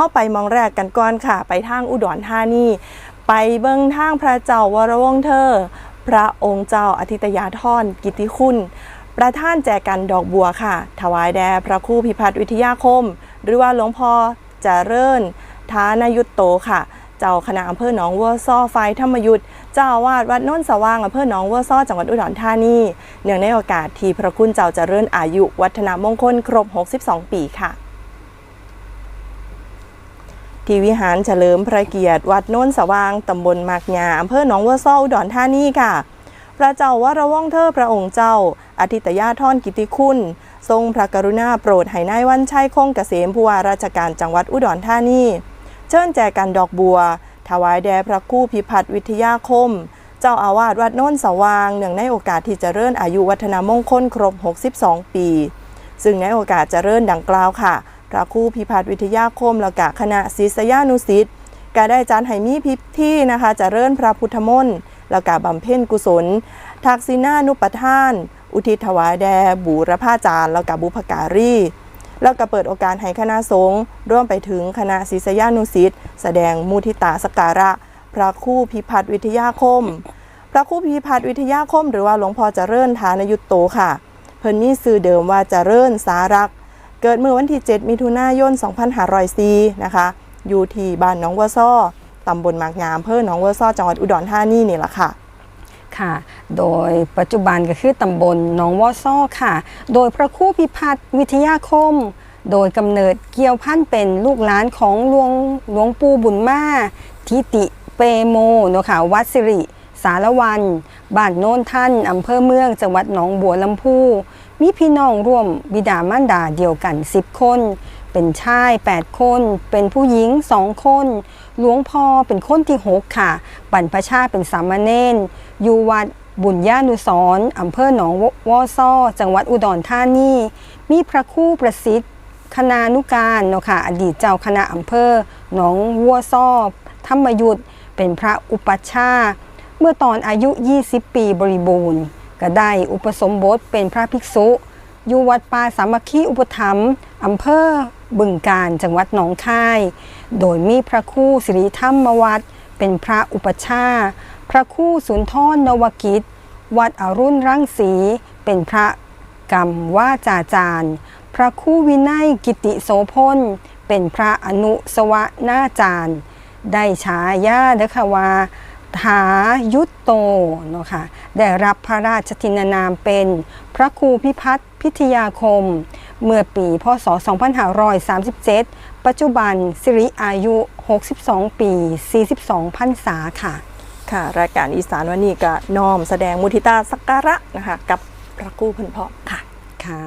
เข้าไปมองแรกกันก่อนค่ะ ไปทางอุดรธานี ไปเบิ้งทางพระเจ้าวรวงเธอ พระองค์เจ้าอธิตยาธรกิติคุณ ประท่านแจกันดอกบัวค่ะ ถวายแด่พระครูพิพัฒน์วิทยาคม หรือว่าหลวงพ่อจเจริญทานายุตโตค่ะเจ้าคณะอำเภอหนองวัวซ้อไฟธรรมยุทธเจ้าวาสวัดน้นสว่างอำเภอหนองวัวซ้อจังหวัดอุดรธานีเนื่องในโอกาสที่พระคุณเจ้าเจริญอายุวัฒนามงคลครบ 62 ปีค่ะ ที่วิหารเฉลิมพระเกียรติวัดโน้นสว่างตำบลมากยาอำเภอหนองวัวซ้ออุดรธานีค่ะ พระเจ้าวรวงศ์เธอพระองค์เจ้า อธิตยาธรกิติคุณ ทรงพระกรุณาโปรดให้นายวันชัยคงเกษมผู้ว่าราชการจังหวัดอุดรธานีเชิญแจกันดอกบัว ถวายแด่พระคู่พิพัฒน์วิทยาคม เจ้าอาวาสวัดโน้นสว่างเนื่องในโอกาสที่เจะเริ่ญอายุวัฒนมงคลครบ 62 ปี ซึ่งในโอกาสเจะเริ่ญดังกล่าวค่ะ พระครู่พิพัฒน์วิทยาคมและกะคณะศิษยานุศิษย์ก็ได้จัดให้มีพิธีนะคะจะเริ่ญพระพุทธมนต์และกะบำเพ็ญกุศล ทักษิณานุปทาน อุทิศถวายแด่บูรพาจารย์แล้วกับบุพการีแล้วก็เปิดโอกาสให้คณะสงฆ์ร่วมไปถึงคณะศิษยานุศิษย์แสดงมุทิตาสการะ พระคู่พิพัฒน์วิทยาคม พระคู่พิพัฒน์วิทยาคม หรือว่าหลวงพ่อเจริญฐานยุตโตค่ะ เพิ่นมีชื่อเดิมว่าเจริญสารัก เกิดเมื่อวันที่ 7 มิถุนายน 2504นะคะ อยู่ที่บ้านหนองวัวซ้อตำบลมากงามอำเภอหนองวัวซ้อจังหวัดอุดรธานีนี่แหละค่ะค่ะ โดยปัจจุบันก็คือตำบลหนองวอซ้อค่ะ โดยพระครูพิพัฒน์วิทยาคม โดยกำเนิดเกี่ยวพันเป็นลูกหลานของหลวงหลวงปู่บุญมาทิติเปโมเนาะค่ะวัดสิริ สารวัน บ้านโน้นท่านอำเภอเมืองจังหวัดหนองบัวลำพู มีพี่น้องร่วมบิดามารดาเดียวกัน 10 คน เป็นชาย 8 คน เป็นผู้หญิง 2 คน หลวงพ่อเป็นคนที่ 6 ค่ะ บรรพชาเป็นสามเณรอยู่วัดบุญญานุสรอำเภอหนองวอซ้อจังหวัดอุดรธานี มีพระคู่ประสิทธิ์คณานุการเนาะค่ะ อดีตเจ้าคณะอำเภอหนองวัวซ้อธรรมยุทธเป็นพระอุปัชฌาย์เมื่อตอนอายุ 20 ปีบริบูรณ์ ก็ได้อุปสมบทเป็นพระภิกษุ อยู่วัดป่าสามัคคีอุปถัมภ์อำเภอบึงการจังหวัดหนองคาย โดยมีพระคู่สิริธรรมวัดเป็นพระอุปชา พระคู่สุนทรนวกิจ วัดอรุณรังสีเป็นพระกรรมว่าจาจารย์ พระคู่วินัยกิติโสพลเป็นพระอนุสวนาจารย์ ได้ฉายาเดคะว่า ถายุตโตเนาะค่ะได้รับพระราชทินานามเป็นพระครูพิพัฒน์พิทยาคม เมื่อปีพศ 2537 ปัจจุบันสิริอายุ 62 ปี 42พรรษาค่ะ ค่ะ รายการอีสานวันนี้ก็น้อมแสดงมุทิตาสักการะนะคะ กับพระครู่เพิ่นเพาะค่ะค่ะ